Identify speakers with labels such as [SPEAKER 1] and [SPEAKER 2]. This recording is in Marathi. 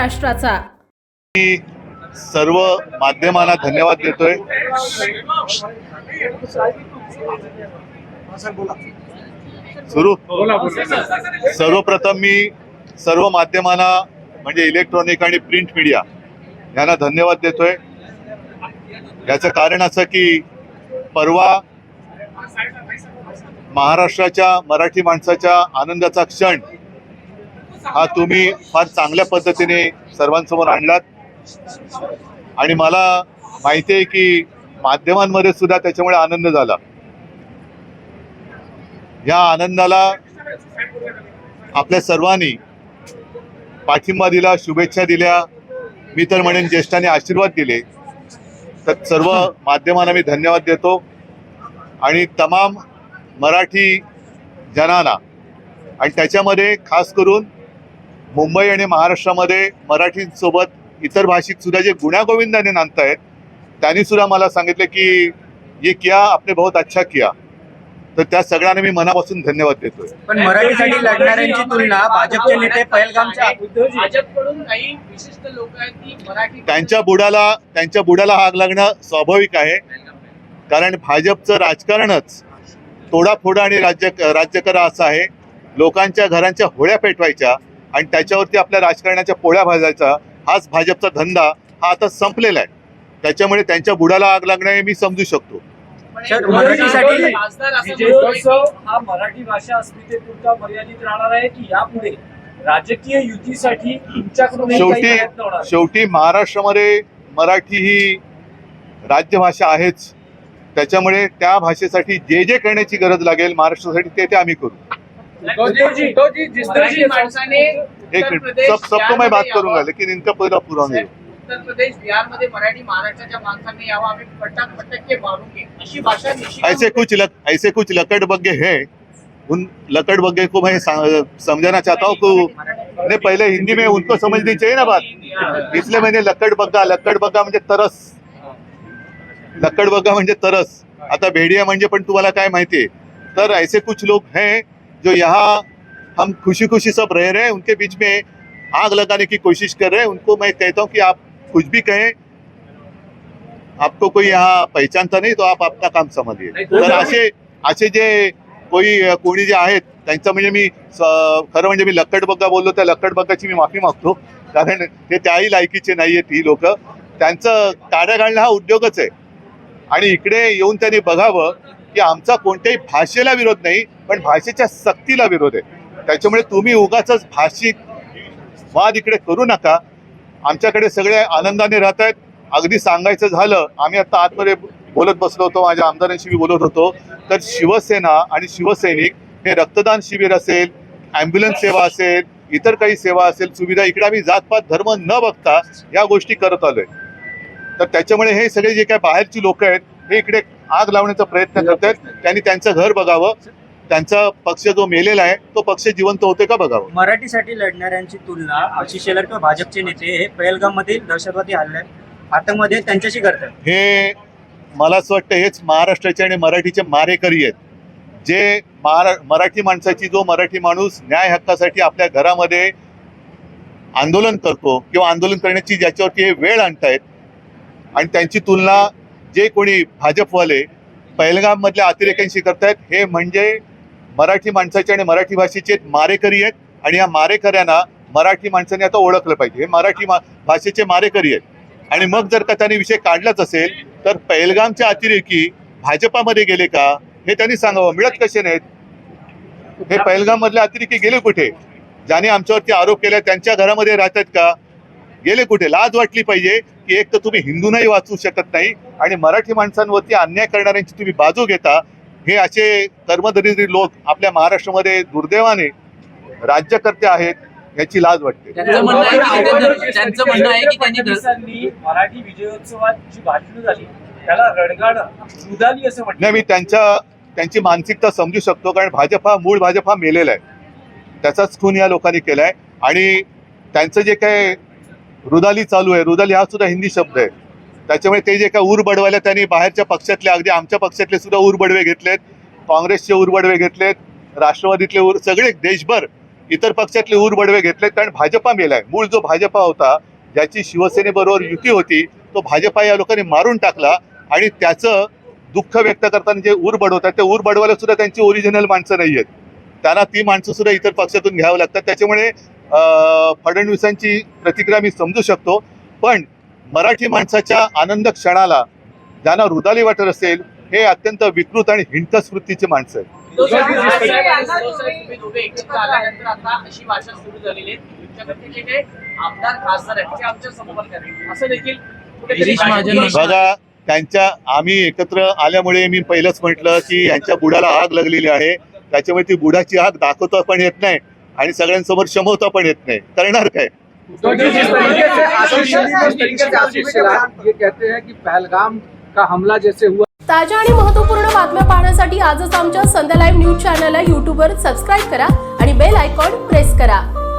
[SPEAKER 1] महाराष्ट्राचा.
[SPEAKER 2] मी सर्व माध्यमांना धन्यवाद देतोय. सुरू. सर्वप्रथम मी सर्व माध्यमांना म्हणजे इलेक्ट्रॉनिक आणि प्रिंट मीडिया यांना धन्यवाद देतोय. याचं कारण असं की परवा महाराष्ट्राच्या मराठी माणसाच्या आनंदाचा क्षण हा तुम्ही फार चांगल्या पद्धतीने सर्वांसमोर आणलात. आणि मला माहिती आहे की माध्यमांमध्ये सुद्धा त्याच्यामुळे आनंद झाला. या आनंदाला आपल्या सर्वांनी पाठिंबा दिला शुभेच्छा दिल्या. मी तर म्हणेन ज्येष्ठांनी आशीर्वाद दिले. तर सर्व माध्यमांना मी धन्यवाद देतो. आणि तमाम मराठी जनांना आणि त्याच्यामध्ये खास करून मुंबई आणि महाराष्ट्रामध्ये मराठींसोबत इतर भाषिक सुद्धा जे गुण्यागोविंदाने नांदतायत त्यांनी सुद्धा मला सांगितलं की ये किया आपने बहुत अच्छा किया. तर त्या सगळ्यांना मी मनापासून धन्यवाद देतोय.
[SPEAKER 3] पण मराठीसाठी लढणाऱ्यांची तुलना भाजपचे नेते पहलगामच्या
[SPEAKER 4] भाजपकडून काही विशिष्ट लोक आहेत की मराठी
[SPEAKER 2] त्यांच्या बुडाला त्यांच्या बुडाला आग लागणं स्वाभाविक आहे. कारण भाजपचं राजकारणच तोडाफोडा आणि राज्य राज्य करा असं आहे. लोकांच्या घरांच्या होळ्या पेटवायच्या. आणि त्याच्यावरती आपल्या राजकारणाच्या पोळ्या भाजायचा हाच भाजपचा धंदा हा आता संपलेला आहे. त्याच्यामुळे त्यांच्या बुडाला आग लागणं हे मी समजू शकतो.
[SPEAKER 5] हा मराठी भाषा अस्मितेपुरता मर्यादित राहणार आहे की यापुढे राजकीय युतीसाठी
[SPEAKER 2] शेवटी शेवटी महाराष्ट्रामध्ये मराठी ही राज्यभाषा आहेच. त्याच्यामुळे त्या भाषेसाठी जे जे करण्याची गरज लागेल महाराष्ट्रासाठी ते ते आम्ही करू. एक मिनिट सब सबको मैं बात करूँगा लेकिन इनका पूरा पूरा नहीं
[SPEAKER 4] उत्तर प्रदेश बिहारमध्ये मराठी महाराष्ट्राच्या माणसांनी यावं आम्ही पटाक पटके मारूँगे अशी भाषा
[SPEAKER 2] ऐसे कुछ लक, ऐसे कुछ लकड़ बग्गे हैं. उन लकड़ बग्गे को मैं समझाना चाहता हूँ कि नहीं पहले हिंदी में उनको समझनी चाहिए ना बात? इसलिए मैंने लकड़ बग्गा लकड़ बग्गा म्हणजे तरस. लकड़ बग्गा म्हणजे तरस. आता भेड़िया म्हणजे पण तुम्हाला काय माहितीये? तर ऐसे कुछ लोग हैं जो यहाँ हम खुशी खुशी सब रह रहे हैं उनके बीच में आग लगाने की कोशिश कर रहे हैं उनको मैं कहता हूँ कि आप कुछ भी कहें आपको कोई यहाँ पहचानता नहीं तो आप अपना काम समझिए तर असे असे जे कोई कोणी जे आहेत त्यांचं म्हणजे मी खरं म्हणजे मी लक्कड बग्गा बोललो त्या लक्कड बग्गाची मी माफी मागतो कारण ते त्याही लायकीचे नाही आहेत ही लोक. त्यांचं काड्या घालणं हा उद्योगच आहे. आणि इकडे येऊन त्यांनी बघावं की आमचा कोणत्याही भाषेला विरोध नाही पण भाषेच्या सक्तीला विरोध आहे. त्याच्यामुळे तुम्ही उगाच भाषिक वाद इकडे करू नका. आमच्याकडे सगळे आनंदाने राहत आहेत अगदी सांगायचं झालं आम्ही आता आतमध्ये बोलत बसलो होतो माझ्या आमदारांशी मी बोलत होतो. तर शिवसेना आणि शिवसैनिक हे रक्तदान शिबिर असेल ॲम्ब्युलन्स सेवा असेल इतर काही सेवा असेल सुविधा इकडे आम्ही जातपात धर्म न बघता या गोष्टी करत आलोय. तर त्याच्यामुळे हे सगळे जे काही बाहेरची लोक आहेत हे इकडे आग लावण्याचा प्रयत्न करत आहेत त्यांनी त्यांचं घर बघावं. त्यांचा पक्ष जो मेलेला आहे तो पक्ष जिवंत होते का बघावं?
[SPEAKER 3] मराठीसाठी लढणाऱ्यांची तुलना आशिष शेलार किंवा भाजपचे नेते हे पहलगाम मधील दहशतवादी हल्ल्यात आतंकमध्ये त्यांच्याशी करतात.
[SPEAKER 2] हे मला असं वाटतं हेच महाराष्ट्राचे आणि मराठीचे मारेकरी आहेत. जे महारा मराठी माणसाची जो मराठी माणूस न्याय हक्कासाठी आपल्या घरामध्ये आंदोलन करतो किंवा आंदोलन करण्याची ज्याच्यावरती हे वेळ आणतायत आणि त्यांची तुलना जे कोणी भाजपवाले पहिलगाममधल्या अतिरेक्यांशी करतायत हे म्हणजे मराठी माणसाचे आणि मराठी भाषेचे मारेकरी आहेत आणि या मारेकऱ्यांना मराठी माणसाने आता ओळखलं पाहिजे. हे मराठी मा भाषेचे मारेकरी आहेत. आणि मग जर का त्यांनी विषय काढलाच असेल तर पहिलगामच्या अतिरेकी भाजपामध्ये गेले का? हे त्यांनी सांगावं. मिळत कसे नाहीत? हे पहिलगाम मधल्या अतिरेकी गेले कुठे? ज्याने आमच्यावरती आरोप केले त्यांच्या घरामध्ये राहतात का? गेले कुठे? लाज वाटली पाहिजे की एक तर तुम्ही हिंदूंनाही वाचवू शकत नाही आणि मराठी माणसांवरती अन्याय करणाऱ्यांची तुम्ही बाजू घेता. हे असे कर्मदरिद्री लोक आपल्या महाराष्ट्रामध्ये दुर्दैवाने राज्यकर्ते आहेत याची लाज वाटते.
[SPEAKER 4] त्यांचं म्हणणं आहे की त्यांचं- त्यांचं म्हणणं आहे की त्यांनी दस-
[SPEAKER 5] फडणवीसांनी मराठी विजयोत्सवात जी भाषणं झाली त्याला रडगाणं रुदाली असं
[SPEAKER 2] नाही
[SPEAKER 5] म्हटलं
[SPEAKER 2] मी त्यांच्या त्यांची मानसिकता समजू शकतो कारण भाजप हा मूळ भाजप हा मेलेला आहे. त्याचाच खून या लोकांनी केलाय. आणि त्यांचं जे काय रुदाली चालू आहे. रुदाली हा सुद्धा हिंदी शब्द आहे. त्याच्यामुळे ते जे काय ऊर बडवायला त्यांनी बाहेरच्या पक्षातले अगदी आमच्या पक्षातले सुद्धा ऊर बडवे घेतलेत. काँग्रेसचे ऊर बडवे घेतलेत. राष्ट्रवादीतले ऊर सगळे देशभर इतर पक्षातले ऊर बडवे घेतले कारण भाजपा मेलाय मूळ जो भाजपा होता ज्याची शिवसेनेबरोबर युती होती तो भाजपा या लोकांनी मारून टाकला आणि त्याचं दुःख व्यक्त करताना जे ऊर बडवतात ते ऊर बडवायला सुद्धा त्यांची ओरिजिनल माणसं नाही आहेत त्यांना ती माणसं सुद्धा इतर पक्षातून घ्यावं लागतात. त्याच्यामुळे फडणवीसांची प्रतिक्रिया मी समजू शकतो पण मराठी माणसाच्या आनंद क्षणाला ज्यांना रुदाली वाटत असेल हे अत्यंत विकृत आणि हिंटस वृत्तीचे माणसं आहेत. बघा त्यांच्या आम्ही एकत्र आल्यामुळे मी पहिलंच म्हटलं की यांच्या बुडाला आग लागलेली आहे. त्याच्यामुळे ती बुडाची आग दाखवता पण येत नाही. आणि सगळ्यांसमोर शमवता पण येत नाही. करणार काय?
[SPEAKER 1] तो जिस तरीके से आशीष तरीके से आशीष ये कहते हैं कि पहलगाम का हमला जैसे हुआ
[SPEAKER 6] ताज्या आणि महत्त्वपूर्ण बातम्या पाहण्यासाठी आजच आमच्या संध्या लाईव्ह न्यूज चॅनलला यूट्यूबवर सबस्क्राईब करा आणि बेल आयकॉन प्रेस करा.